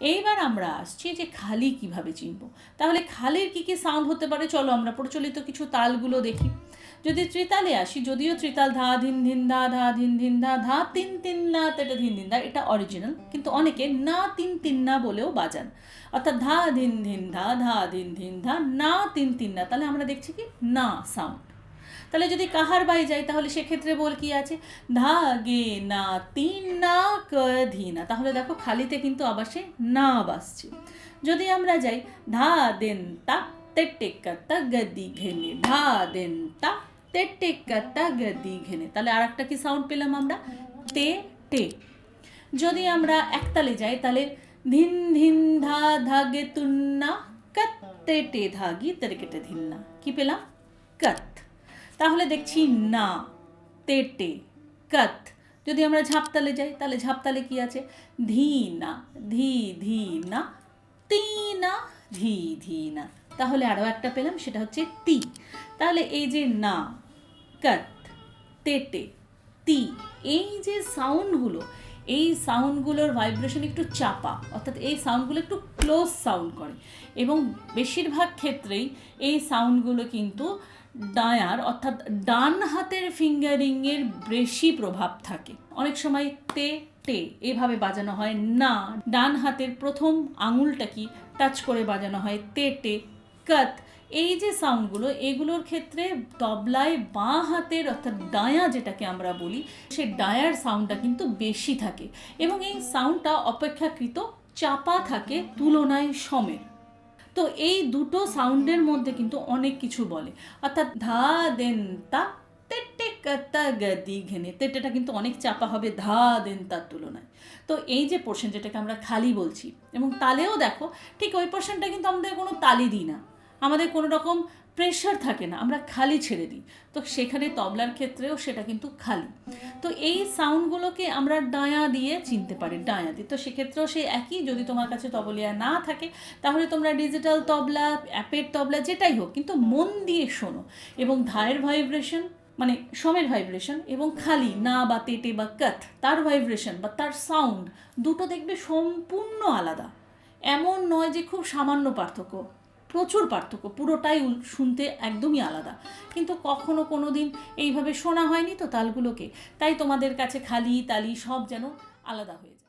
এইবার আমরা আসছি যে খালি কীভাবে চিনব? তাহলে খালির কি কি সাউন্ড হতে পারে? চলো আমরা প্রচলিত কিছু তালগুলো দেখি। যদি ত্রিতালে আসি, যদিও ত্রিতাল ধা, ধিন ধিন, ধা ধা, ধিন ধিন, ধা ধা, তিন তিন না এটা ধিন ধিন, ধা, এটা অরিজিনাল কিন্তু অনেকে না, তিন তিন, না বলেও বাজান। অর্থাৎ ধা, ধিন ধিন, ধা ধা, ধিন ধিন, ধা, না, তিন তিন, না, তাহলে আমরা দেখছি কি? না সাউন্ড তাহলে যদি কাহার বাই যাই, তাহলে সেক্ষেত্রে বল কি আছে? ধা গে না, তিন না ক ধি না। তাহলে দেখো খালিতে কিন্তু আবার সে না বাসছে যদি আমরা যাই, ধা দেন তা তেটে কাত্তা গদি ঘেনে। ধা দেন তা তেটে কাত্তা গদি ঘেনে। তাহলে আর একটা কি সাউন্ড পেলাম আমরা? তে, টে। যদি আমরা একতালে যাই, তাহলে ধিন ধিন ধা ধাগে তুন্না কত্তে টে ধাগি তেরেকেটে ধিন্না কি পেলাম? কত তাহলে দেখছি না। তেটে, কত। যদি আমরা ঝাপতালে যাই, তাহলে ঝাপতালে কি আছে? ধি না, ধি ধি না, তি না, ধি ধি না। তাহলে আরও একটা পেলাম, সেটা হচ্ছে তি। তাহলে এই যে না, কত, তেটে, তি, এই যে সাউন্ডগুলো এই সাউন্ডগুলোর ভাইব্রেশন একটু চাপা, অর্থাৎ এই সাউন্ডগুলো একটু ক্লোজ সাউন্ড করে। এবং বেশিরভাগ ক্ষেত্রেই এই সাউন্ডগুলো কিন্তু ডায়ার, অর্থাৎ ডান হাতের ফিঙ্গারিংয়ের বেশি প্রভাব থাকে। অনেক সময় তে টে এভাবে বাজানো হয়, না, ডান হাতের প্রথম আঙুলটা কি টাচ করে বাজানো হয়, তে টে কত। এই যে সাউন্ডগুলো, এগুলোর ক্ষেত্রে তবলায় বাঁ হাতের, অর্থাৎ ডায়া যেটাকে আমরা বলি, সে ডায়ার সাউন্ডটা কিন্তু বেশি থাকে এবং এই সাউন্ডটা অপেক্ষাকৃত চাপা থাকে, তুলনায় সমের তো এই দুটো সাউন্ডের মধ্যে কিন্তু অনেক কিছু বলে। অর্থাৎ ধা দেন তা তেটে কাতা গদি ঘেনে। তেটেটা কিন্তু অনেক চাপা হবে ধা দেন তার তুলনায়। তো এই যে পোর্শন যেটাকে আমরা খালি বলছি এবং তালেও দেখো ঠিক ওই পোর্শনটা কিন্তু আমাদের কোনো তালি দিই না। আমাদের কোনো রকম প্রেশার থাকে না, আমরা খালি ছেড়ে দিই। তো সেখানে তবলার ক্ষেত্রেও সেটা কিন্তু খালি। তো এই সাউন্ডগুলোকে আমরা ডায়া দিয়ে চিনতে পারি, ডায়া দিয়ে। তো সেক্ষেত্রেও সেই একই, যদি তোমার কাছে তবলিয়া না থাকে, তাহলে তোমরা ডিজিটাল তবলা অ্যাপের তবলা, যেটাই হোক, কিন্তু মন দিয়ে শোনো। এবং ধায়ের ভাইব্রেশন মানে সমের ভাইব্রেশন এবং খালি, না বা তেটে বা কাথ তার ভাইব্রেশন বা তার সাউন্ড দুটো দেখবে সম্পূর্ণ আলাদা। এমন নয় যে খুব সামান্য পার্থক্য। প্রচুর পার্থক্য, পুরোটাই শুনতে একদমই আলাদা। কিন্তু কখনো কোনো দিন এইভাবে শোনা হয়নি তো তালগুলোকে। তাই তোমাদের কাছে খালি তালি সব যেন আলাদা হয়ে যায়।